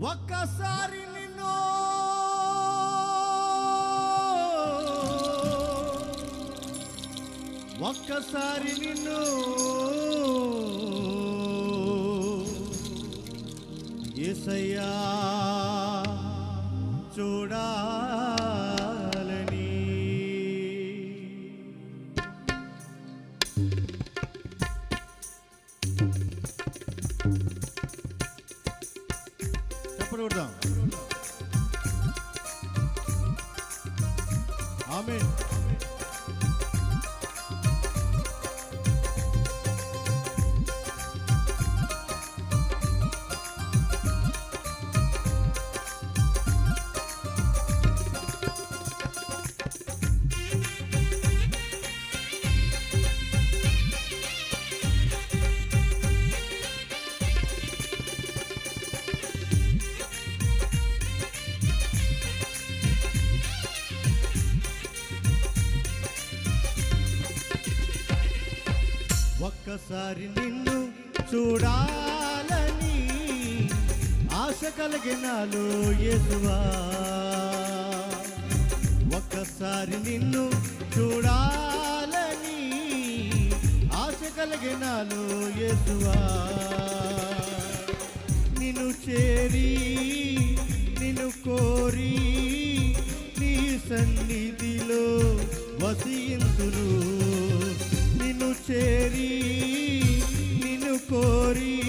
ఒక్కసారి నిన్ను ఒక్కసారి నిన్ను ఏసయ్యా చూడాలని. oradan. ఒక్కసారి నిన్ను చూడాలని ఆశ కలిగినాలో ఎదువా ఒక్కసారి నిన్ను చూడాలని ఆశ కలిగినాలో ఎదువా నిన్ను చేరి నిన్ను కోరి నీ సన్నిధిలో వసింతురు కోరి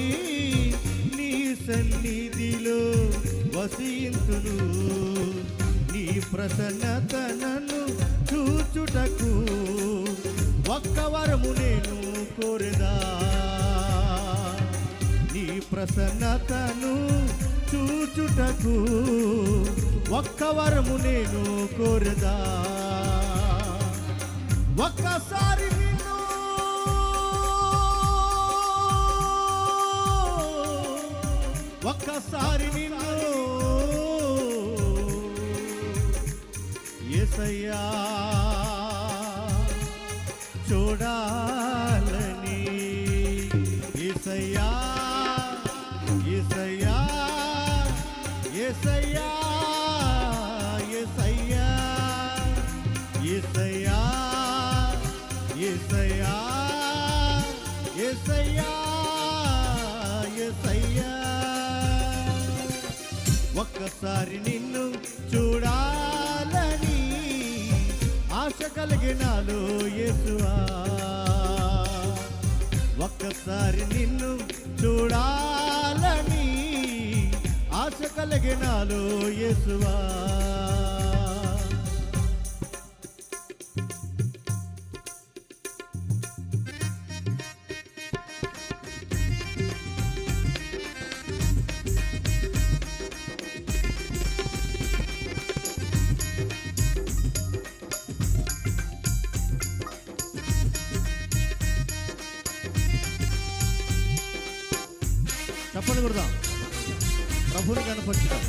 నీ సన్నిధిలో వసింతును. నీ ప్రసన్నత నన్ను చూచుటకు ఒక్క వరము నేను కోరదా. నీ ప్రసన్నతను చూచుటకు ఒక్క వరము నేను కోరదా. ఒక్కసారి ఒక్కసారి నిన్ను ఏసయ్యా చూడా. ఒక్కసారి నిన్ను చూడాలని ఆశ కలిగినాలో యేసువా. ఒక్కసారి నిన్ను చూడాలని ఆశ కలిగినాలో యేసువా. చెప్పండి కొడదాం ప్రభుని కనపరచుదాం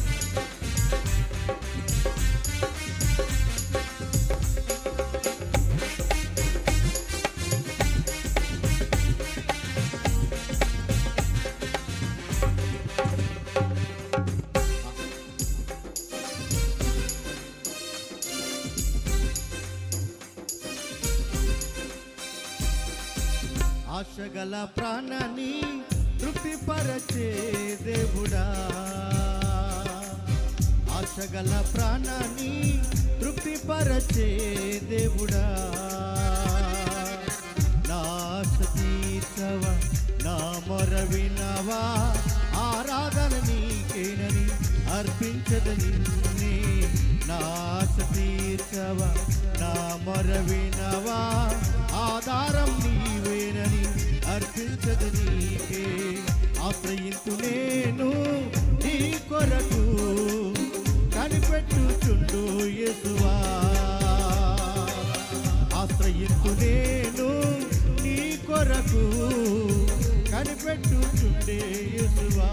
ఆశగల ప్రాణని తృప్తిపరచే దేవుడా. ఆశగల ప్రాణాన్ని తృప్తిపరచే దేవుడా. నా ఆశ నా మొర వినవా ఆరాధన నీకేనని అర్పించదని నా ఆశ నా మొర వినవా ఆధారం నీవేనని అర్పించదు నీకే ఆశ్రయించు నేను నీ కొరకు. కనిపెట్టుచుండు యేసువా. ఆశ్రయించు నేను నీ కొరకు. కనిపెట్టుచుండే యేసువా.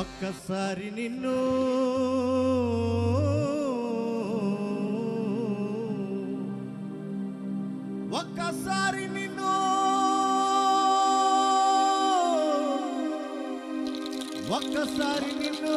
ఒక్కసారి నిన్ను ఒక్కసారి నిన్ను